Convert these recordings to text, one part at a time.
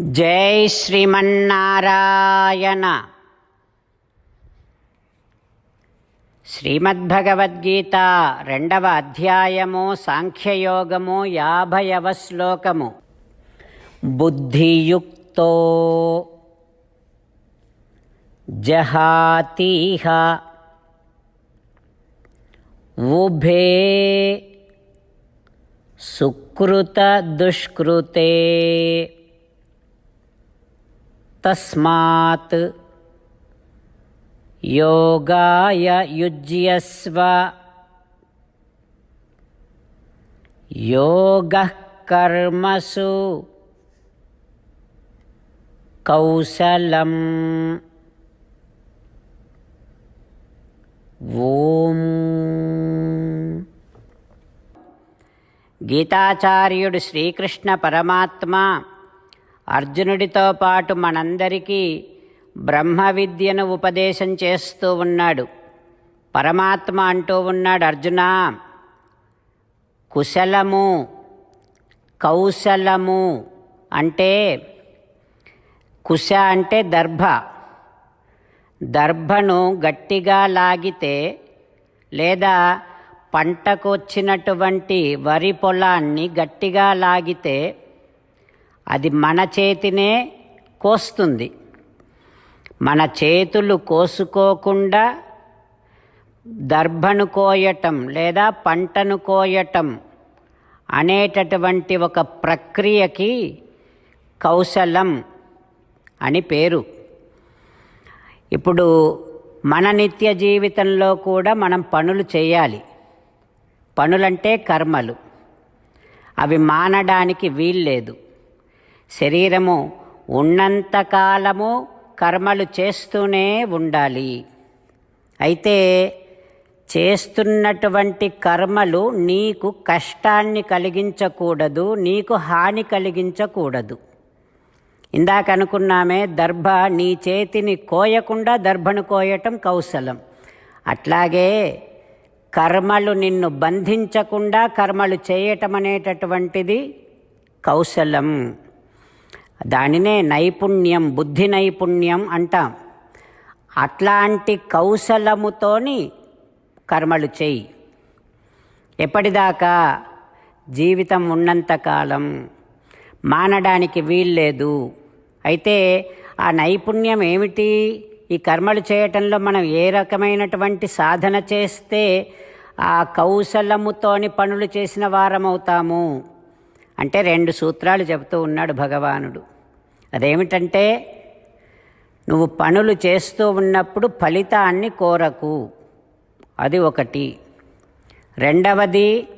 జై శ్రీమన్నారాయణ. శ్రీమద్భగవద్గీత రెండవ అధ్యాయము సాంఖ్యయోగము యాభైవ శ్లోకము. బుద్ధియుక్తో జహాతీహ ఉభే సుకృత దుష్కృతే తస్మాత్. యోగాయ యుజ్యస్వ. యోగः కర్మసు. కౌశలం. ఓం. గీతాచార్యుడు శ్రీకృష్ణ పరమాత్మ అర్జునుడితో పాటు మనందరికీ బ్రహ్మ విద్యను ఉపదేశం చేస్తూ ఉన్నాడు. పరమాత్మ అంటూ ఉన్నాడు అర్జున కుశలము కౌశలము అంటే కుశ అంటే దర్భ. దర్భను గట్టిగా లాగితే లేదా పంటకు వచ్చినటువంటి వరి పొలాన్ని గట్టిగా లాగితే అది మన చేతినే కోస్తుంది. మన చేతులు కోసుకోకుండా దర్భను కోయటం లేదా పంటను కోయటం అనేటటువంటి ఒక ప్రక్రియకి కౌశలం అని పేరు. ఇప్పుడు మన నిత్య జీవితంలో కూడా మనం పనులు చేయాలి. పనులంటే కర్మలు. అవి మానడానికి వీల్లేదు. శరీరము ఉన్నంతకాలము కర్మలు చేస్తూనే ఉండాలి. అయితే చేస్తున్నటువంటి కర్మలు నీకు కష్టాన్ని కలిగించకూడదు నీకు హాని కలిగించకూడదు. ఇందాక అనుకున్నామే దర్భ నీ చేతిని కోయకుండా దర్భను కోయటం కౌశలం. అట్లాగే కర్మలు నిన్ను బంధించకుండా కర్మలు చేయటం అనేటటువంటిది కౌశలం. దానినే నైపుణ్యం బుద్ధి నైపుణ్యం అంటాం. అట్లాంటి కౌశలముతోని కర్మలు చేయి. ఎప్పటిదాకా జీవితం ఉన్నంతకాలం మానడానికి వీల్లేదు. అయితే ఆ నైపుణ్యం ఏమిటి? ఈ కర్మలు చేయటంలో మనం ఏ రకమైనటువంటి సాధన చేస్తే ఆ కౌశలముతోని పనులు చేసిన వారమవుతాము? అంటే రెండు సూత్రాలు చెబుతూ ఉన్నాడు భగవానుడు. అదేమిటంటే నువ్వు పనులు చేస్తూ ఉన్నప్పుడు ఫలితాన్ని కోరకు. అది ఒకటి. రెండవది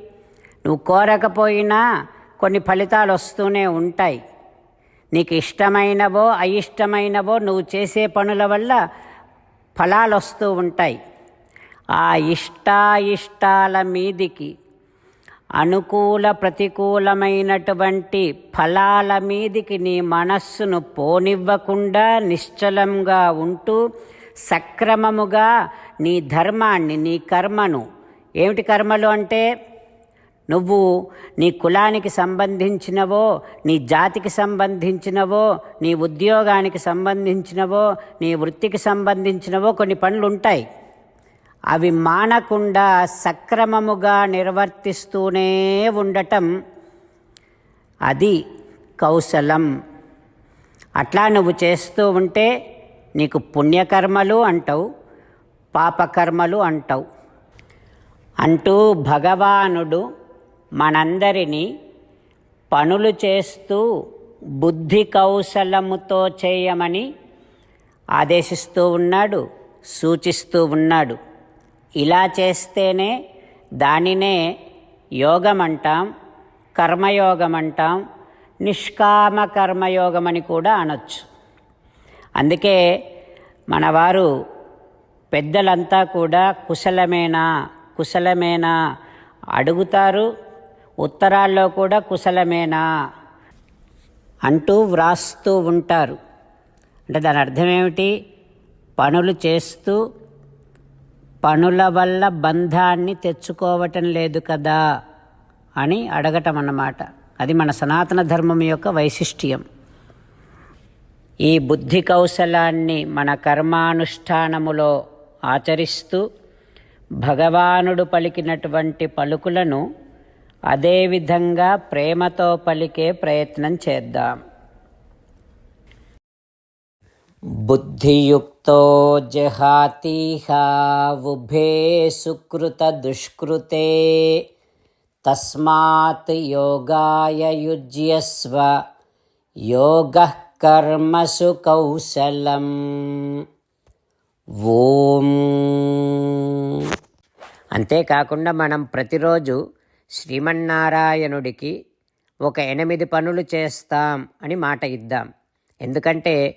నువ్వు కోరకపోయినా కొన్ని ఫలితాలు వస్తూనే ఉంటాయి. నీకు ఇష్టమైనవో అయిష్టమైనవో నువ్వు చేసే పనుల వల్ల ఫలాలు వస్తూ ఉంటాయి. ఆ ఇష్టాయిష్టాల మీదికి అనుకూల ప్రతికూలమైనటువంటి ఫలాల మీదికి నీ మనస్సును పోనివ్వకుండా నిశ్చలంగా ఉంటూ సక్రమముగా నీ ధర్మాన్ని నీ కర్మను. ఏమిటి కర్మలు అంటే? నువ్వు నీ కులానికి సంబంధించినవో నీ జాతికి సంబంధించినవో నీ ఉద్యోగానికి సంబంధించినవో నీ వృత్తికి సంబంధించినవో కొన్ని పనులు ఉంటాయి అవి మానకుండా సక్రమముగా నిర్వర్తిస్తూనే ఉండటం అది కౌశలం. అట్లా నువ్వు చేస్తూ ఉంటే నీకు పుణ్యకర్మలు అంటావు పాపకర్మలు అంటావు. అంటూ భగవానుడు మనందరినీ పనులు చేస్తూ బుద్ధి కౌశలముతో చేయమని ఆదేశిస్తూ ఉన్నాడు సూచిస్తూ ఉన్నాడు. ఇలా చేస్తేనే దానినే యోగం అంటాం కర్మయోగం అంటాం నిష్కామ కర్మయోగం అని కూడా అనొచ్చు. అందుకే మనవారు పెద్దలంతా కూడా కుశలమేనా కుశలమేనా అడుగుతారు ఉత్తరాల్లో కూడా కుశలమేనా అంటూ వ్రాస్తూ ఉంటారు. అంటే దాని అర్థం ఏమిటి పనులు చేస్తూ పనుల వల్ల బంధాన్ని తెచ్చుకోవటం లేదు కదా అని అడగటం అన్నమాట అది మన సనాతన ధర్మం యొక్క వైశిష్ట్యం. ఈ బుద్ధి కౌశలాన్ని మన కర్మానుష్ఠానములో ఆచరిస్తూ భగవానుడు పలికినటువంటి పలుకులను అదేవిధంగా ప్రేమతో పలికే ప్రయత్నం చేద్దాం. బుద్ధియుక్తో జహాతీహ ఉభే సుకృత దుష్కృతే తస్మాత్ యోగాయ యుజ్యస్వ. యోగ కర్మసు కౌశలం. ఓం. అంతేకాకుండా మనం ప్రతిరోజు శ్రీమన్నారాయణుడికి ఒక ఎనిమిది పనులు చేస్తాం అని మాట ఇద్దాం. ఎందుకంటే